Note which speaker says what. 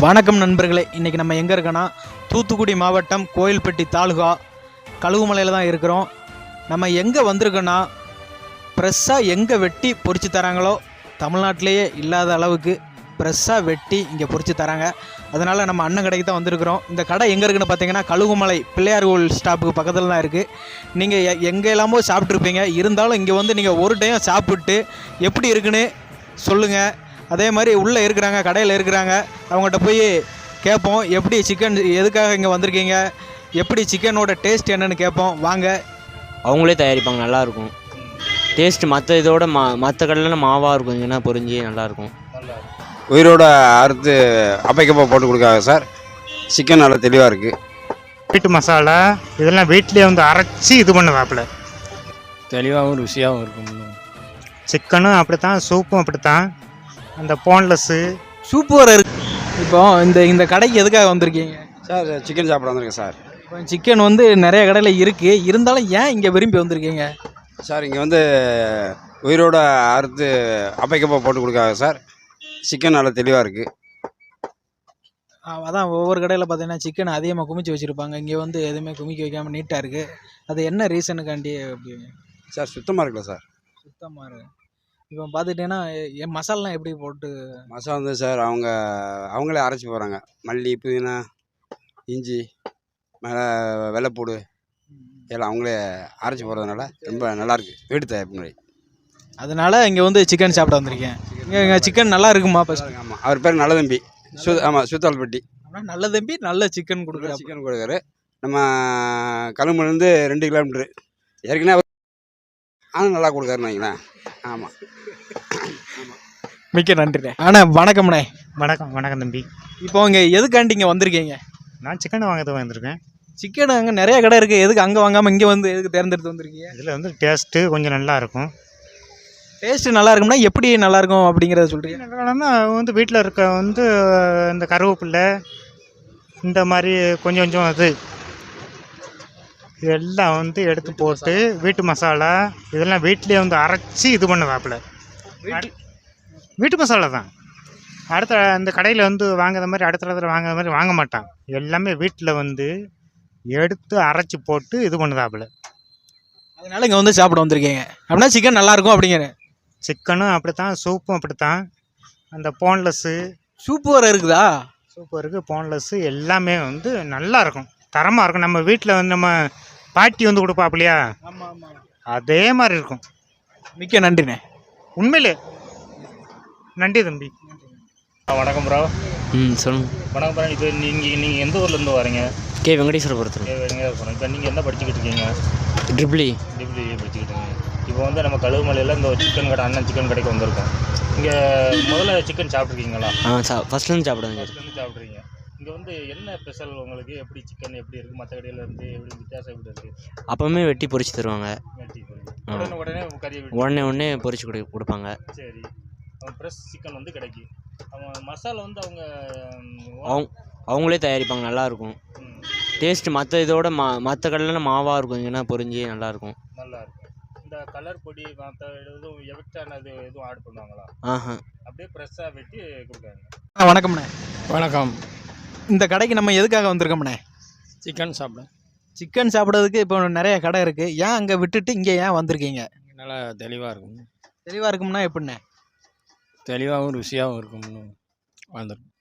Speaker 1: வணக்கம் நண்பர்களே. இன்றைக்கி நம்ம எங்கே இருக்கோன்னா தூத்துக்குடி மாவட்டம் கோயில்பட்டி தாலுகா கழுகுமலையில் தான் இருக்கிறோம். நம்ம எங்கே வந்திருக்கோன்னா ஃப்ரெஷ்ஷாக எங்கே வெட்டி பொறிச்சு தராங்களோ தமிழ்நாட்டிலேயே இல்லாத அளவுக்கு ஃப்ரெஷ்ஷாக வெட்டி இங்கே பொறிச்சு தராங்க. அதனால் நம்ம அண்ணன் கடைக்கு தான் வந்திருக்கிறோம். இந்த கடை எங்கே இருக்குன்னு பார்த்தீங்கன்னா கழுகுமலை பிள்ளையார் கோவில் ஸ்டாப்புக்கு பக்கத்தில் தான் இருக்குது நீங்கள் எங்கே எல்லாமோ சாப்பிட்ருப்பீங்க இருந்தாலும் இங்கே வந்து நீங்கள் ஒரு டைம் சாப்பிட்டு எப்படி இருக்குன்னு சொல்லுங்கள் அதே மாதிரி உள்ளே இருக்கிறாங்க கடையில் இருக்கிறாங்க. அவங்ககிட்ட போய் கேட்போம் எப்படி சிக்கன் எதுக்காக இங்கே வந்திருக்கீங்க? எப்படி சிக்கனோட டேஸ்ட் என்னன்னு கேட்போம். வாங்க.
Speaker 2: அவங்களே தயாரிப்பாங்க நல்லாயிருக்கும். டேஸ்ட் மற்ற இதோட மா மற்ற கடையில் மாவாக இருக்கும் இங்கன்னா பொரிஞ்சு நல்லாயிருக்கும்.
Speaker 3: உயிரோட அறுத்து அப்பைக்கப்பா போட்டு கொடுக்காங்க சார்? சிக்கன் நல்லா தெளிவாக இருக்குது
Speaker 4: வீட்டு மசாலா இதெல்லாம் வீட்டிலே வந்து அரைச்சி இது பண்ணுவாப்புல.
Speaker 5: தெளிவாகவும் ருசியாகவும் இருக்கும்.
Speaker 4: சிக்கனும் அப்படித்தான் சூப்பும் அப்படித்தான். அந்த போன்லெஸ்ஸு
Speaker 1: சூப்பு வர இருக்கு. இப்போ இந்த இந்த கடைக்கு எதுக்காக வந்திருக்கீங்க?
Speaker 3: சார் சிக்கன் சாப்பிட வந்திருக்கேன் சார்.
Speaker 1: இப்போ சிக்கன் வந்து நிறைய கடையில் இருக்குது இருந்தாலும் ஏன் இங்கே விரும்பி வந்திருக்கீங்க?
Speaker 3: சார் இங்கே வந்து உயிரோட அறுத்து அப்பைக்கப்பா போட்டு கொடுக்காங்க சார். சிக்கன் நல்லா தெளிவாக இருக்குது
Speaker 1: அதான் ஒவ்வொரு கடையில் பார்த்தீங்கன்னா சிக்கன் அதிகமாக குமிச்சு வச்சுருப்பாங்க. இங்கே வந்து எதுவுமே குமிக்க வைக்காமல் நீட்டாக இருக்குது அது என்ன ரீசனுக்காண்டி அப்படி?
Speaker 3: சார் சுத்தமாக இருக்குல்ல சார்.
Speaker 1: சுத்தமாக இருக்கு. இப்போ பார்த்துட்டிங்கன்னா என் மசாலாலாம் எப்படி போட்டு
Speaker 3: மசாலா வந்து சார் அவங்க அவங்களே அரைச்சி போகிறாங்க மல்லி புதினா இஞ்சி மேலே வெள்ளைப்பூடு எல்லாம் அவங்களே அரைச்சி போகிறதுனால ரொம்ப நல்லாயிருக்கு வீட்டு தயாரிப்பு
Speaker 1: அதனால இங்கே வந்து சிக்கன் சாப்பிட வந்திருக்கேன். இங்கே இங்கே சிக்கன் நல்லா இருக்குமா ஃபஸ்ட்
Speaker 3: ஆமாம் அவர் பேர் நல்ல தம்பி சு ஆமாம் சுத்தால்பட்டி
Speaker 1: நல்ல தம்பி நல்ல சிக்கன் கொடுக்குறா
Speaker 3: சிக்கன் கொடுக்குறாரு. நம்ம கழும்புலேருந்து ரெண்டு கிலோமீட்ரு ஏற்கனவே ஆனால் நல்லா கொடுக்குறாருன்னு வைங்களேன். ஆமாம்
Speaker 1: மிக்க நன்றிண்ணே. ஆனால் வணக்கம்ண்ணே.
Speaker 4: வணக்கம் வணக்கம் தம்பி.
Speaker 1: இப்போ இங்கே எதுக்காண்டி இங்கே வந்திருக்கீங்க?
Speaker 4: நான் சிக்கன் வாங்க வந்திருக்கேன்.
Speaker 1: சிக்கன் அங்கே நிறைய கடை இருக்குது எதுக்கு அங்கே வாங்காமல் இங்கே வந்து எதுக்கு தேர்ந்தெடுத்து வந்திருக்கீங்க?
Speaker 4: இதில் வந்து டேஸ்ட்டு கொஞ்சம் நல்லா இருக்கும்.
Speaker 1: டேஸ்ட்டு நல்லா இருக்கும்னா எப்படி நல்லா இருக்கும் அப்படிங்கிறத சொல்கிறீங்க
Speaker 4: என்னன்னா வந்து வீட்டில் இருக்க வந்து இந்த கருவேப்பில்லை இந்த மாதிரி கொஞ்சம் கொஞ்சம் இது. இதெல்லாம் வந்து எடுத்து போட்டு வீட்டு மசாலா இதெல்லாம் வீட்டிலே வந்து அரைச்சி இது பண்ணுவாப்புல. வீட்டு மசாலா தான். அடுத்த இந்த கடையில் வந்து வாங்குற மாதிரி அடுத்த இடத்துல வாங்குற மாதிரி வாங்க மாட்டான். எல்லாமே வீட்டில் வந்து எடுத்து அரைச்சி போட்டு இது பண்ணுதாப்புல
Speaker 1: அதனால இங்கே வந்து சாப்பிட வந்திருக்கீங்க. அப்படின்னா சிக்கன் நல்லா இருக்கும் அப்படிங்கிற.
Speaker 4: சிக்கனும் அப்படித்தான் சூப்பும் அப்படித்தான். அந்த போன்லெஸ்ஸு
Speaker 1: சூப்பு வர இருக்குதா?
Speaker 4: சூப்பர் இருக்குது போன்லெஸ்ஸு எல்லாமே வந்து நல்லா இருக்கும் தரமாக இருக்கும். நம்ம வீட்டில் வந்து நம்ம பாட்டி வந்து கொடுப்பாப்புலையா
Speaker 1: ஆமாம் ஆமாம்
Speaker 4: அதே மாதிரி இருக்கும்.
Speaker 1: மிக்க நன்றிண்ணே.
Speaker 4: உண்மையிலே. நன்றி தம்பி.
Speaker 5: வணக்கம் ப்ரோ
Speaker 2: ம் சொல்லுங்க.
Speaker 5: வணக்கம் ப்ரோ இப்போ நீங்கள் நீங்கள் எந்த ஊர்லேருந்து வரீங்க?
Speaker 2: கே வெங்கடேஸ்வரபுரத்தில்
Speaker 5: எங்கே போகிறோம் இப்போ நீங்கள் என்ன படிச்சுக்கிட்டு இருக்கீங்க?
Speaker 2: ட்ரிபிளி
Speaker 5: டிகிரி படிச்சுக்கிட்டு இருக்கீங்க. இப்போ வந்து நம்ம கழுவுமலையில் இந்த ஒரு சிக்கன் கடை அண்ணன் சிக்கன் கடைக்கு வந்திருக்கோம். இங்கே முதல்ல சிக்கன் சாப்பிட்ருக்கீங்களா
Speaker 2: ஆ சா ஃபஸ்ட்லேருந்து சாப்பிடுங்க
Speaker 5: சிக்கன் சாப்பிட்றீங்க இங்கே வந்து என்ன ஸ்பெஷல் உங்களுக்கு? எப்படி சிக்கன் எப்படி இருக்குது மற்ற கடையில் இருந்து எப்படி வித்தியாசம் எப்படி இருக்குது
Speaker 2: அப்போவுமே வெட்டி பொரிச்சு தருவாங்க. ஆ.
Speaker 5: உடனே உடனே கறியை விட்டு
Speaker 2: உடனே உடனே பொரிச்சு கொடு கொடுப்பாங்க.
Speaker 5: சரி. அவன் ஃப்ரெஷ் சிக்கன் வந்து கிடைக்கும். அவன் மசாலா வந்து அவங்க
Speaker 2: அவங்க அவங்களே தயாரிப்பாங்க நல்லாயிருக்கும்
Speaker 5: ம்,
Speaker 2: டேஸ்ட் மற்ற இதோட மா மற்ற கடையில் மாவாக இருக்கும் இங்கன்னா பொரிஞ்சு நல்லாயிருக்கும்
Speaker 5: நல்லா இருக்கும். இந்த கலர் பொடி மற்ற எதுவும் எஃபெக்டானது எதுவும் ஆட் பண்ணுவாங்களா?
Speaker 2: ஆஹா.
Speaker 5: அப்படியே ஃப்ரெஷ்ஷாக வெட்டி கொடுக்காங்க
Speaker 1: ஆ வணக்கம்ண்ணே.
Speaker 6: வணக்கம்.
Speaker 1: இந்த கடைக்கு நம்ம எதுக்காக வந்திருக்கோம்ண்ணே
Speaker 6: சிக்கன் சாப்பிட.
Speaker 1: சிக்கன் சாப்பிட்றதுக்கு இப்போ நிறைய கடை இருக்குது ஏன் அங்கே விட்டுட்டு இங்கே ஏன் வந்திருக்கீங்க?
Speaker 6: நல்லா தெளிவாக இருக்கும்.
Speaker 1: தெளிவாக இருக்கும்னா எப்படிண்ணே?
Speaker 6: தெளிவாகவும் ருசியாகவும் இருக்கும்னு வந்திருக்கும்.